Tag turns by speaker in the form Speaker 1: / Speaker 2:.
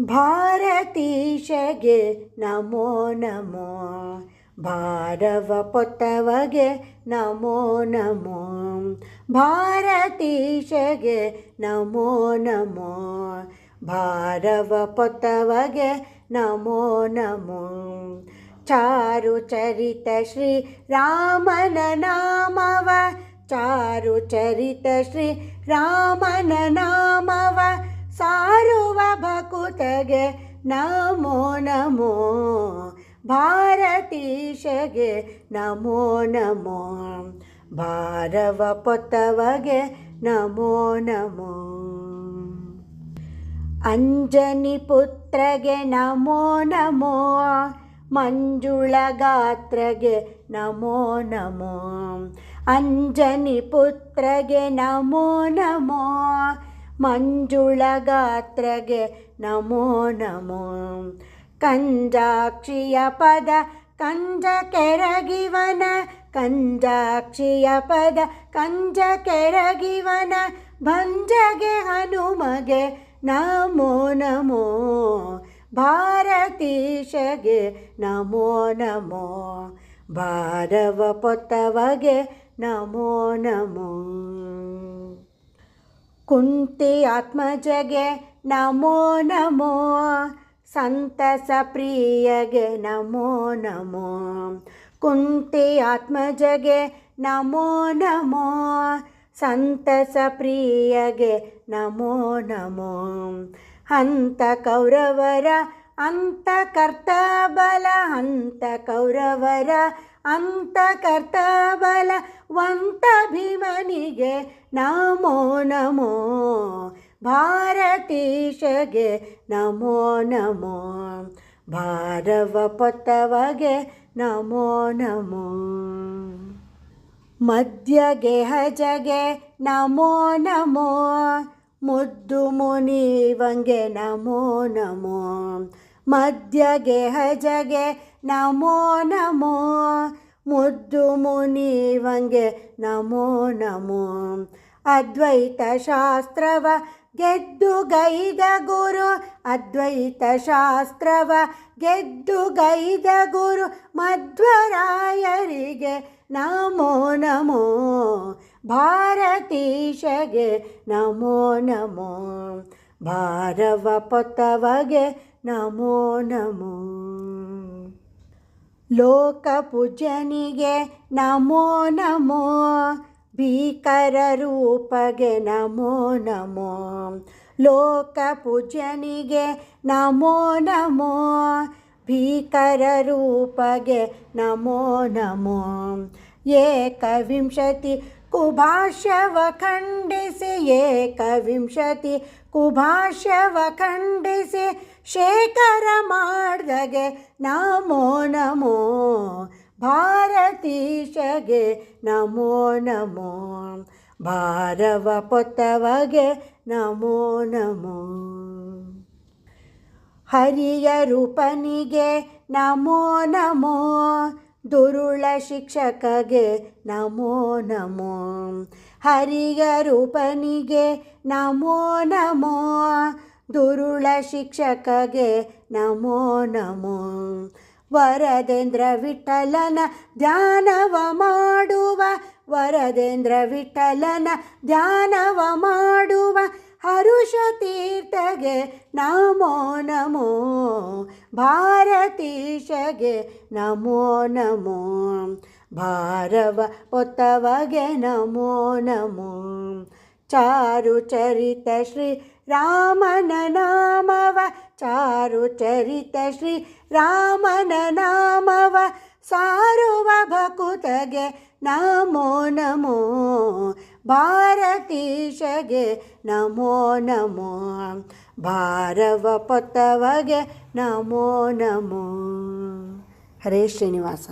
Speaker 1: ಭಾರತೀಶಗೆ ನಮೋ ನಮೋ ಭಾರವ ಪೊತ್ತವಗೆ ನಮೋ ನಮೋ ಭಾರತೀಶಗೆ ನಮೋ ನಮೋ ಭಾರವ ಪೊತ್ತವಗೆ ನಮೋ ನಮೋ ಚಾರು ಚರಿತ ಶ್ರೀ ರಾಮನ ನಾಮವ ಚಾರು ಚರಿತ ಶ್ರೀ ರಾಮನ ನಾಮವ ಸಾರುವ ಭಕುತಗೆ ನಮೋ ನಮೋ ಭಾರತೀಶಗೆ ನಮೋ ನಮೋ ಭಾರವ ಪೊತ್ತವಗೆ ನಮೋ ನಮೋ ಅಂಜನಿ ಪುತ್ರಗೆ ನಮೋ ನಮೋ ಮಂಜುಳ ಗಾತ್ರಗೆ ನಮೋ ನಮೋ ಅಂಜನಿ ಪುತ್ರಗೆ ನಮೋ ನಮೋ ಮಂಜುಳ ಗಾತ್ರಗೆ ನಮೋ ನಮೋ. ಕಂಜಾಕ್ಷಿಯ ಪದ, ಕಂಜ ಕೆರಗಿವನ, ಕಂಜಾಕ್ಷಿಯ ಪದ, ಕಂಜ ಕೆರಗಿವನ, ಭಂಜಗೆ ಹನುಮಗೆ ನಮೋ ನಮೋ. ಭಾರತೀಶಗೆ ನಮೋ ನಮೋ. ಭಾರವ ಪೊತ್ತವಗೆ ನಮೋ ನಮೋ. ಕುಂತಿ ಆತ್ಮಜಗೆ ನಮೋ ನಮೋ. ಸಂತಸ ಪ್ರಿಯಗೆ ನಮೋ ನಮೋ. ಕುಂತಿ ಆತ್ಮಜಗೆ ನಮೋ ನಮೋ. ಸಂತಸ ಪ್ರಿಯಗೆ ನಮೋ ನಮೋ. ಹಂತ ಕೌರವರ ಅಂತ ಕರ್ತಬಲ ಹಂತ ಕೌರವರ ಅಂತ ಕರ್ತಬಲ ವಂತ ಭೀಮನಿಗೆ ನಮೋ ನಮೋ ಭಾರತೀಶಗೆ ನಮೋ ನಮೋ ಭಾರವ ಪೊತ್ತವಗೆ ನಮೋ ನಮೋ ಮಧ್ಯಗೆ ಹಜಗೆ ನಮೋ ನಮೋ ಮುದ್ದು ಮುನಿವಂಗೆ ನಮೋ ನಮೋ ಮಧ್ಯಗೆ ಹಜಗೆ ನಮೋ ನಮೋ ಮುದ್ದು ಮುನಿವಂಗೆ ನಮೋ ನಮೋ ಅದ್ವೈತ ಶಾಸ್ತ್ರವ ಗೆದ್ದು ಗೈದ ಗುರು ಅದ್ವೈತ ಶಾಸ್ತ್ರವ ಗೆದ್ದು ಗೈದ ಗುರು ಮಧ್ವರಾಯರಿಗೆ ನಮೋ ನಮೋ ಭಾರತೀಶಗೆ ನಮೋ ನಮೋ ಭಾರವ ಪೊತ್ತವಗೆ ನಮೋ ನಮೋ ಲೋಕ ಪೂಜನಿಗೆ ನಮೋ ನಮೋ, ಭೀಕರ ರೂಪಗೆ ನಮೋ ನಮೋ. ಲೋಕ ಪೂಜನಿಗೆ ನಮೋ ನಮೋ, ಭೀಕರ ರೂಪಗೆ ನಮೋ ನಮೋ. ಏಕವಿಂಶತಿ ಕುಭಾಷ್ಯವ ಖಂಡಿಸಿ, ಏಕವಿಂಶತಿ ಕುಭಾಷ್ಯವ ಖಂಡಿಸಿ, ಶೇಖರ ಮಾಡ್ದಗೆ ನಮೋ ನಮೋ. ಭಾರತೀಶಗೆ ನಮೋ ನಮೋ. ಭಾರವ ಪೊತ್ತವಗೆ ನಮೋ ನಮೋ. ಹರಿಯ ರೂಪನಿಗೆ ನಮೋ ನಮೋ. ದುರುಳ ಶಿಕ್ಷಕಗೆ ನಮೋ ನಮೋ. ಹರಿಯ ರೂಪನಿಗೆ ನಮೋ ನಮೋ. ದುರುಳ ಶಿಕ್ಷಕಗೆ ನಮೋ ನಮೋ. ವರದೇಂದ್ರ ವಿಠಲನ ಧ್ಯಾನವ ಮಾಡುವ, ವರದೇಂದ್ರ ವಿಠಲನ ಧ್ಯಾನವ ಮಾಡುವ, ಹರುಷ ತೀರ್ಥಗೆ ನಮೋ ನಮೋ, ಭಾರತೀಶಗೆ ನಮೋ ನಮೋ, ಭಾರವ ಪೊತ್ತವಗೆ ನಮೋ ನಮೋ. ಚಾರು ಚರಿತ ಶ್ರೀ ರಾಮನ ನಾಮವ, ಚಾರು ಚರಿತ ಶ್ರೀ ರಾಮನ ನಾಮವ, ಸಾರುವ ಭಕುತಗೆ ನಮೋ ನಮೋ, ಭಾರತೀಶಗೆ ನಮೋ ನಮೋ, ಭಾರವ ಪೊತ್ತವಗೆ ನಮೋ ನಮೋ. ಹರೇ ಶ್ರೀನಿವಾಸ.